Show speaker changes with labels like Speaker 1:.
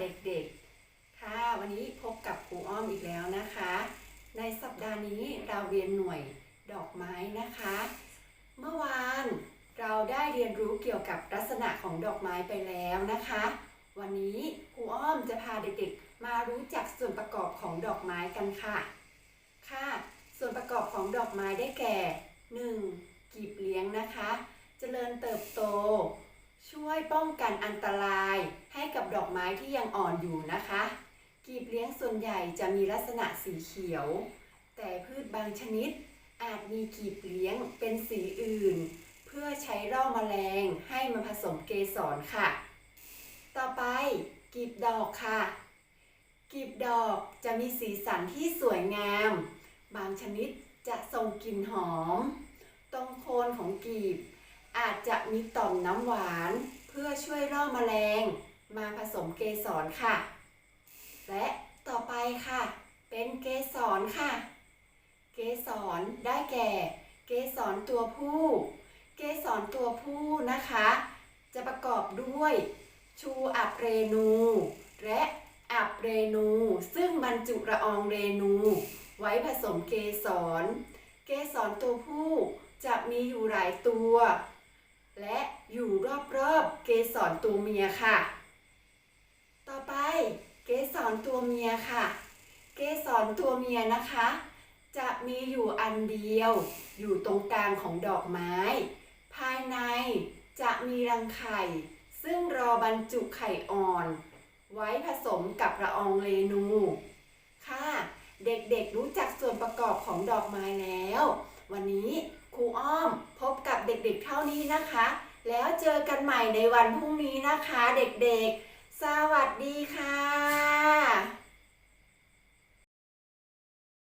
Speaker 1: เด็กๆ ค่ะ วันนี้พบกับครูอ้อมอีกแล้วนะคะ ในสัปดาห์นี้เราเรียนหน่วยดอกไม้นะคะ เมื่อวานเราได้เรียนรู้เกี่ยวกับลักษณะของดอกไม้ไปแล้วนะคะ วันนี้ครูอ้อมจะพาเด็กๆ มารู้จักส่วนประกอบของดอกไม้กันค่ะ ค่ะ ส่วนประกอบของดอกไม้ได้แก่ 1. กีบเลี้ยงนะคะจะเจริญเติบโต ช่วยป้องกันอันตรายให้กับดอกไม้ที่ยังอ่อนอยู่นะคะ กีบเลี้ยงส่วนใหญ่จะมีลักษณะสีเขียว แต่พืชบางชนิดอาจมีกีบเลี้ยงเป็นสีอื่น เพื่อใช้ล่อแมลงให้มาผสมเกสรค่ะ ต่อไปกีบดอกค่ะ กีบดอกจะมีสีสันที่สวยงาม บางชนิดจะส่งกลิ่นหอม ตรงโคนของกีบ อาจจะมีต่อมน้ำหวาน เพื่อช่วยล่อแมลง มาผสมเกสรค่ะ และต่อไปค่ะ เป็นเกสรค่ะ เกสรได้แก่ เกสรตัวผู้ เกสรตัวผู้นะคะ จะประกอบด้วย ชูอับเรนู และอับเรนู ซึ่งบรรจุละอองเรนู ไว้ผสมเกสร เกสรตัวผู้จะมีอยู่หลายตัว และอยู่รอบๆเกสรตัวเมียค่ะ ต่อไปเกสรตัวเมียค่ะ เกสรตัวเมียนะคะ จะมีอยู่อันเดียว อยู่ตรงกลางของดอกไม้ ภายในจะมีรังไข่ ซึ่งรอบรรจุไข่อ่อน ไว้ผสมกับละอองเรนู ค่ะ เด็กๆรู้จักส่วนประกอบของดอกไม้แล้ว วันนี้ครูอ้อมพบกับเด็กๆเท่านี้นะคะ แล้วเจอกันใหม่ในวันพรุ่งนี้นะคะ เด็กๆ สวัสดีค่ะ